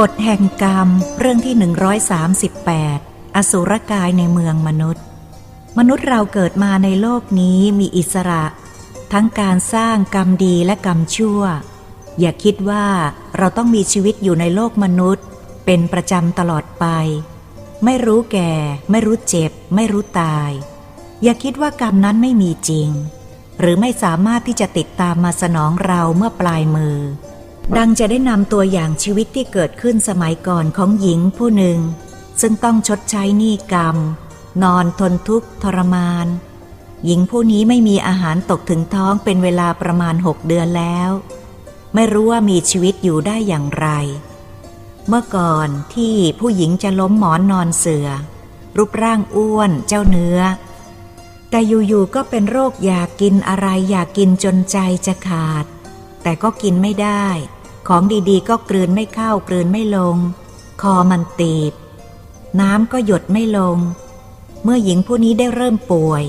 กฎแห่งกรรมเรื่องที่ 138 อสุรกายในเมืองมนุษย์ มนุษย์เราเกิดมาในโลกนี้มีอิสระ ทั้งการสร้างกรรมดีและกรรมชั่ว อย่าคิดว่าเราต้องมีชีวิตอยู่ในโลกมนุษย์ เป็นประจำตลอดไป ไม่รู้แก่ ไม่รู้เจ็บ ไม่รู้ตาย อย่าคิดว่ากรรมนั้นไม่มีจริง หรือไม่สามารถที่จะติดตามมาสนองเราเมื่อปลายมือ ดังจะได้นำตัวอย่างชีวิตที่เกิดขึ้นสมัยก่อนของหญิงผู้หนึ่ง ซึ่งต้องชดใช้หนี้กรรม นอนทนทุกข์ทรมาน หญิงผู้นี้ไม่มีอาหารตกถึงท้องเป็นเวลาประมาณหกเดือนแล้ว ไม่รู้ว่ามีชีวิตอยู่ได้อย่างไร เมื่อก่อนที่ผู้หญิงจะล้มหมอนนอนเสือ รูปร่างอ้วนเจ้าเนื้อ แต่อยู่ๆก็เป็นโรคอยากกินอะไรอยากกินจนใจจะขาด แต่ก็กินไม่ได้ ของดีๆ ก็กลืนไม่เข้ากลืนไม่ลง คอมันตีบ น้ำก็หยดไม่ลง เมื่อหญิงผู้นี้ได้เริ่มป่วย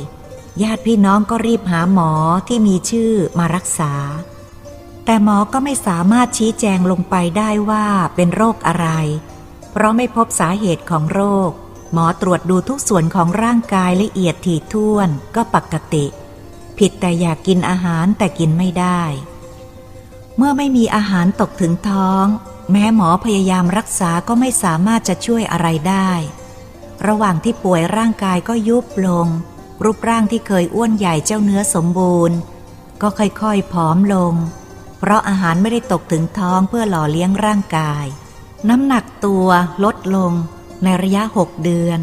ญาติพี่น้องก็รีบหาหมอที่มีชื่อมารักษา แต่หมอก็ไม่สามารถชี้แจงลงไปได้ว่าเป็นโรคอะไร เพราะไม่พบสาเหตุของโรค หมอตรวจดูทุกส่วนของร่างกายละเอียดถี่ถ้วนก็ปกติ ผิดแต่อยากกินอาหารแต่กินไม่ได้ เมื่อไม่มีอาหารตกถึงท้อง แม้หมอพยายามรักษาก็ไม่สามารถจะช่วยอะไรได้ ระหว่างที่ป่วยร่างกายก็ยุบลง รูปร่างที่เคยอ้วนใหญ่เจ้าเนื้อสมบูรณ์ ก็ค่อยๆผอมลง เพราะอาหารไม่ได้ตกถึงท้องเพื่อหล่อเลี้ยงร่างกาย น้ำหนักตัวลดลง ในระยะหกเดือน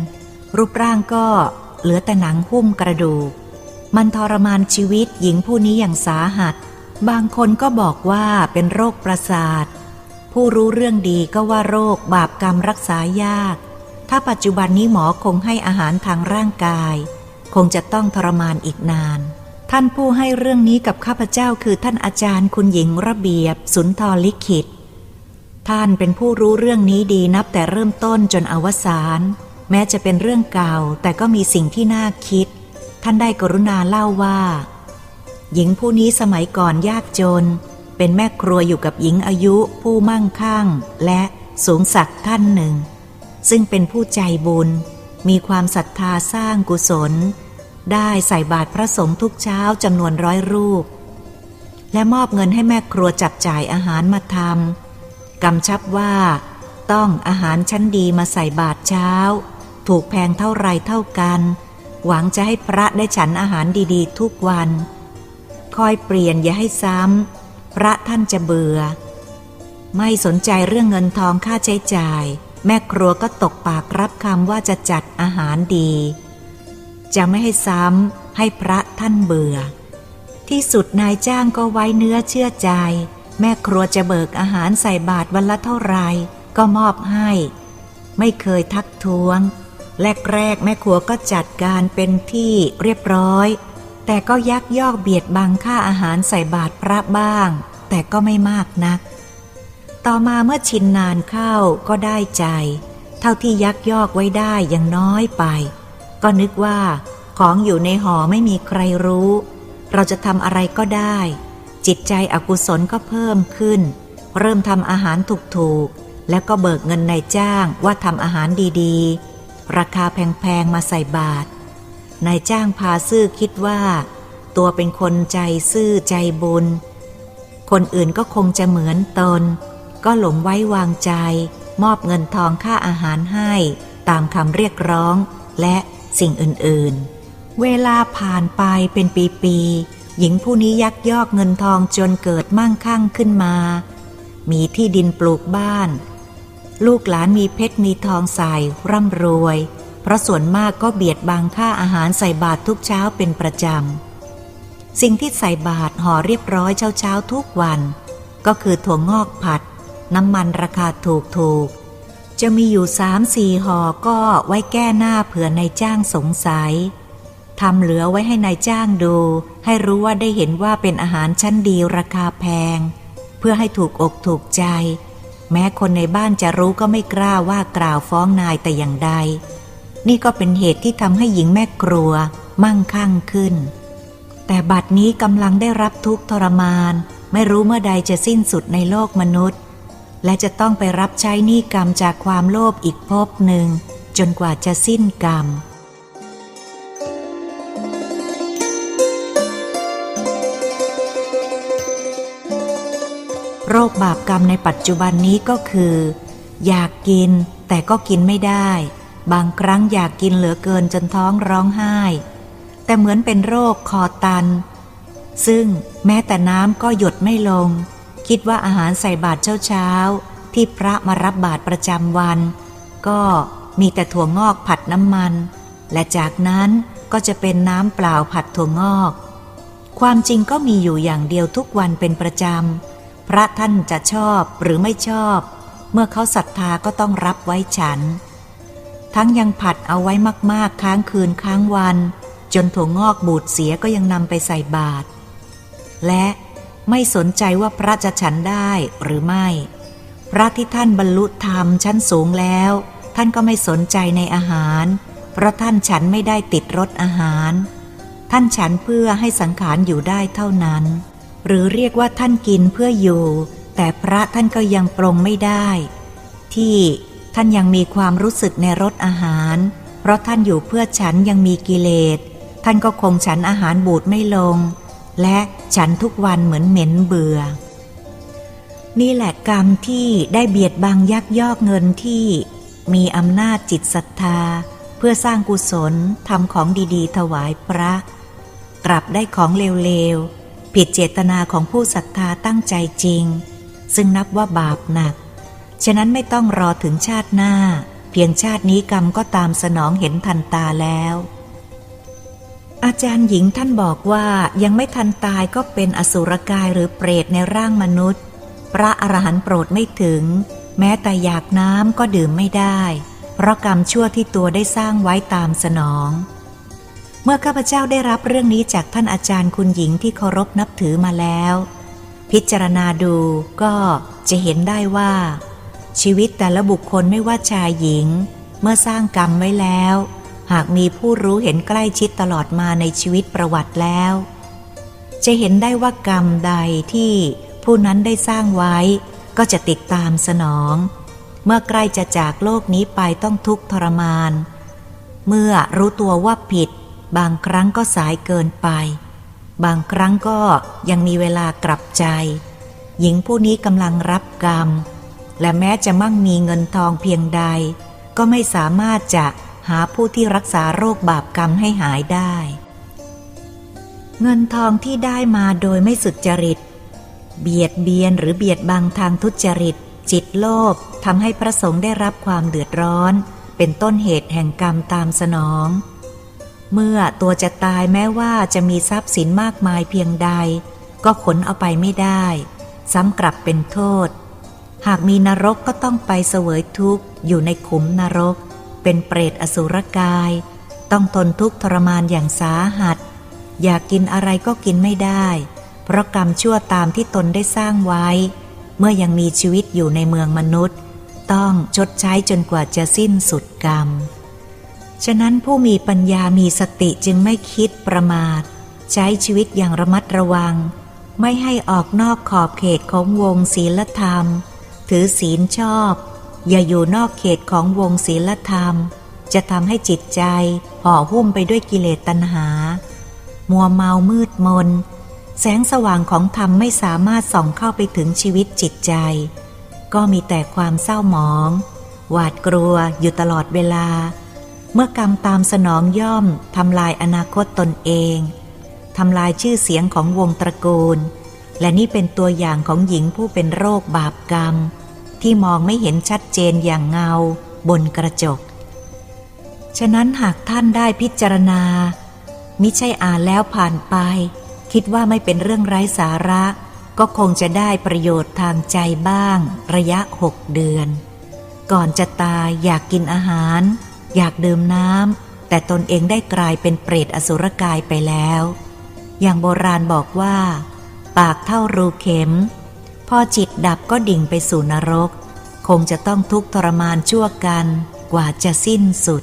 รูปร่างก็เหลือแต่หนังหุ้มกระดูก มันทรมานชีวิตหญิงผู้นี้อย่างสาหัส บางคนก็บอกว่าเป็นโรคประสาท ผู้รู้เรื่องดีก็ว่าโรคบาปกรรมรักษายาก ถ้าปัจจุบันนี้หมอคงให้อาหารทางร่างกาย คงจะต้องทรมานอีกนาน ท่านผู้ให้เรื่องนี้กับข้าพเจ้าคือท่านอาจารย์คุณหญิงระเบียบ สุนทรลิขิต ท่านเป็นผู้รู้เรื่องนี้ดีนับแต่เริ่มต้นจนอวสานแม้จะเป็นเรื่องเก่าแต่ก็มีสิ่งที่น่าคิด ท่านได้กรุณาเล่าว่า หญิงผู้นี้สมัยก่อนยากจน เป็นแม่ครัวอยู่กับหญิงอายุผู้มั่งคั่ง และสูงศักดิ์ท่านหนึ่ง ซึ่งเป็นผู้ใจบุญ มีความศรัทธาสร้างกุศล ได้ใส่บาตรพระสงฆ์ทุกเช้าจำนวนร้อยรูป และมอบเงินให้แม่ครัวจับจ่ายอาหารมาทำกำชับว่า ต้องอาหารชั้นดีมาใส่บาตรเช้า ถูกแพงเท่าไรเท่ากัน หวังจะให้พระได้ฉันอาหารดีๆ ทุกวัน คอยเปลี่ยนอย่าให้ซ้ำ พระท่านจะเบื่อ ไม่สนใจเรื่องเงินทองค่าใช้จ่าย แม่ครัวก็ตกปากรับคำว่าจะจัดอาหารดี จะไม่ให้ซ้ำให้พระท่านเบื่อ ที่สุดนายจ้างก็ไว้เนื้อเชื่อใจ แม่ครัวจะเบิกอาหารใส่บาตรวันละเท่าไรก็มอบให้ ไม่เคยทักท้วงแรกๆแม่ครัวก็จัดการเป็นที่เรียบร้อย แต่ก็ยักยอกเบียดบังค่าอาหารใส่บาตรพระบ้าง แต่ก็ไม่มากนัก ต่อมาเมื่อชินนานเข้าก็ได้ใจ เท่าที่ยักยอกไว้ได้ยังน้อยไป ก็นึกว่า ของอยู่ในห่อไม่มีใครรู้ เราจะทำอะไรก็ได้ จิตใจอกุศลก็เพิ่มขึ้น เริ่มทำอาหารถูกๆ แล้วก็เบิกเงินนายจ้างว่าทำอาหารดีๆ ราคาแพงๆมาใส่บาตร นายจ้างพาซื่อคิดว่า ตัวเป็นคนใจซื่อใจบุญ คนอื่นก็คงจะเหมือนตน ก็หลงไว้วางใจ มอบเงินทองค่าอาหารให้ตามคำเรียกร้องและสิ่งอื่นๆ เวลาผ่านไปเป็นปีๆ หญิงผู้นี้ยักยอกเงินทองจนเกิดมั่งคั่งขึ้นมา มีที่ดินปลูกบ้าน ลูกหลานมีเพชรมีทองใส่ร่ำรวย เพราะส่วนมากก็เบียดบังค่าอาหารใส่บาตรทุกเช้าเป็นประจำ สิ่งที่ใส่บาตรห่อเรียบร้อยเช้าเช้าทุกวัน ก็คือถั่วงอกผัด น้ำมันราคาถูกถูกๆจะมีอยู่สามสี่ห่อก็ไว้แก้หน้าเผื่อนายจ้างสงสัยทำเหลือไว้ให้นายจ้างดู ให้รู้ว่าได้เห็นว่าเป็นอาหารชั้นดีราคาแพง เพื่อให้ถูกอกถูกใจ แม้คนในบ้านจะรู้ก็ไม่กล้าว่ากล่าวฟ้องนายแต่อย่างใด นี่ก็เป็นเหตุที่ทำให้หญิงแม่ครัวมั่งคั่งขึ้น แต่บัดนี้กำลังได้รับทุกข์ทรมาน ไม่รู้เมื่อใดจะสิ้นสุดในโลกมนุษย์ และจะต้องไปรับใช้หนี้กรรมจากความโลภอีกภพหนึ่ง จนกว่าจะสิ้นกรรมโรคบาปกรรมในปัจจุบันนี้ก็คือ อยากกินแต่ก็กินไม่ได้ บางครั้งอยากกินเหลือเกินจนท้องร้องไห้ แต่เหมือนเป็นโรคคอตัน ซึ่งแม้แต่น้ำก็หยดไม่ลง คิดว่าอาหารใส่บาตรเช้าๆ ที่พระมารับบาตรประจำวัน ก็มีแต่ถั่วงอกผัดน้ำมัน และจากนั้นก็จะเป็นน้ำเปล่าผัดถั่วงอก ความจริงก็มีอยู่อย่างเดียวทุกวันเป็นประจำ พระท่านจะชอบหรือไม่ชอบ เมื่อเขาศรัทธาก็ต้องรับไว้ฉัน ทั้งยังผัดเอาไว้มากๆ ค้างคืนค้างวัน จนถั่วงอกบูดเสียก็ยังนำไปใส่บาตรและไม่สนใจว่าพระจะฉันได้หรือไม่ พระที่ท่านบรรลุธรรมชั้นสูงแล้ว ท่านก็ไม่สนใจในอาหาร เพราะท่านฉันไม่ได้ติดรสอาหาร ท่านฉันเพื่อให้สังขารอยู่ได้เท่านั้น หรือเรียกว่าท่านกินเพื่ออยู่ แต่พระท่านก็ยังปรงไม่ได้ ที่ ท่านยังมีความรู้สึกในรสอาหาร เพราะท่านอยู่เพื่อฉันยังมีกิเลส ท่านก็คงฉันอาหารบูดไม่ลง และฉันทุกวันเหมือนเหม็นเบื่อ นี่แหละกรรมที่ได้เบียดบังยักยอกเงินที่มีอำนาจจิตศรัทธา เพื่อสร้างกุศลทำของดีๆ ถวายพระ กลับได้ของเลวๆ ผิดเจตนาของผู้ศรัทธาตั้งใจจริง ซึ่งนับว่าบาปหนัก ฉะนั้นไม่ต้องรอถึงชาติหน้า เพียงชาตินี้กรรมก็ตามสนองเห็นทันตาแล้ว อาจารย์หญิงท่านบอกว่ายังไม่ทันตายก็เป็นอสุรกายหรือเปรตในร่างมนุษย์ พระอรหันต์โปรดไม่ถึง แม้แต่อยากน้ำก็ดื่มไม่ได้ เพราะกรรมชั่วที่ตัวได้สร้างไว้ตามสนอง เมื่อข้าพเจ้าได้รับเรื่องนี้จากท่านอาจารย์คุณหญิงที่เคารพนับถือมาแล้ว พิจารณาดูก็จะเห็นได้ว่า ชีวิตแต่ละบุคคลไม่ว่าชายหญิง เมื่อสร้างกรรมไว้แล้ว หากมีผู้รู้เห็นใกล้ชิดตลอดมาในชีวิตประวัติแล้ว จะเห็นได้ว่ากรรมใดที่ผู้นั้นได้สร้างไว้ ก็จะติดตามสนอง เมื่อใกล้จะจากโลกนี้ไปต้องทุกข์ทรมาน เมื่อรู้ตัวว่าผิด บางครั้งก็สายเกินไป บางครั้งก็ยังมีเวลากลับใจ หญิงผู้นี้กำลังรับกรรม และแม้จะมั่งมีเงินทองเพียงใด ก็ไม่สามารถจะหาผู้ที่รักษาโรคบาปกรรมให้หายได้ เงินทองที่ได้มาโดยไม่สุจริต เบียดเบียนหรือเบียดบังทางทุจริต จิตโลภทำให้พระสงฆ์ได้รับความเดือดร้อน เป็นต้นเหตุแห่งกรรมตามสนอง เมื่อตัวจะตายแม้ว่าจะมีทรัพย์สินมากมายเพียงใด ก็ขนเอาไปไม่ได้ ซ้ำกลับเป็นโทษ หากมีนรกก็ต้องไปเสวยทุกข์อยู่ในขุมนรก เป็นเปรตอสุรกาย ต้องทนทุกข์ทรมานอย่างสาหัส อยากกินอะไรก็กินไม่ได้ เพราะกรรมชั่วตามที่ตนได้สร้างไว้ เมื่อยังมีชีวิตอยู่ในเมืองมนุษย์ ต้องชดใช้จนกว่าจะสิ้นสุดกรรม ฉะนั้นผู้มีปัญญามีสติจึงไม่คิดประมาท ใช้ชีวิตอย่างระมัดระวัง ไม่ให้ออกนอกขอบเขตของวงศีลธรรม ถือศีลชอบ อย่าอยู่นอกเขตของวงศีลธรรม จะทำให้จิตใจห่อหุ้มไปด้วยกิเลสตัณหา มัวเมามืดมน แสงสว่างของธรรมไม่สามารถส่องเข้าไปถึงชีวิตจิตใจ ก็มีแต่ความเศร้าหมอง หวาดกลัวอยู่ตลอดเวลา เมื่อกรรมตามสนองย่อมทำลายอนาคตตนเองทำลายชื่อเสียงของวงตระกูลและนี่เป็นตัวอย่างของหญิงผู้เป็นโรคบาปกรรม ที่มองไม่เห็นชัดเจนอย่างเงาบนกระจก ฉะนั้นหากท่านได้พิจารณา มิใช่อ่านแล้วผ่านไป คิดว่าไม่เป็นเรื่องไร้สาระ ก็คงจะได้ประโยชน์ทางใจบ้าง ระยะหกเดือน ก่อนจะตายอยากกินอาหาร อยากดื่มน้ำแต่ตนเองได้กลายเป็นเปรตอสุรกายไปแล้ว อย่างโบราณบอกว่า ปากเท่ารูเข็ม พอจิตดับก็ดิ่งไปสู่นรก คงจะต้องทุกข์ทรมานชั่วกันกว่าจะสิ้นสุด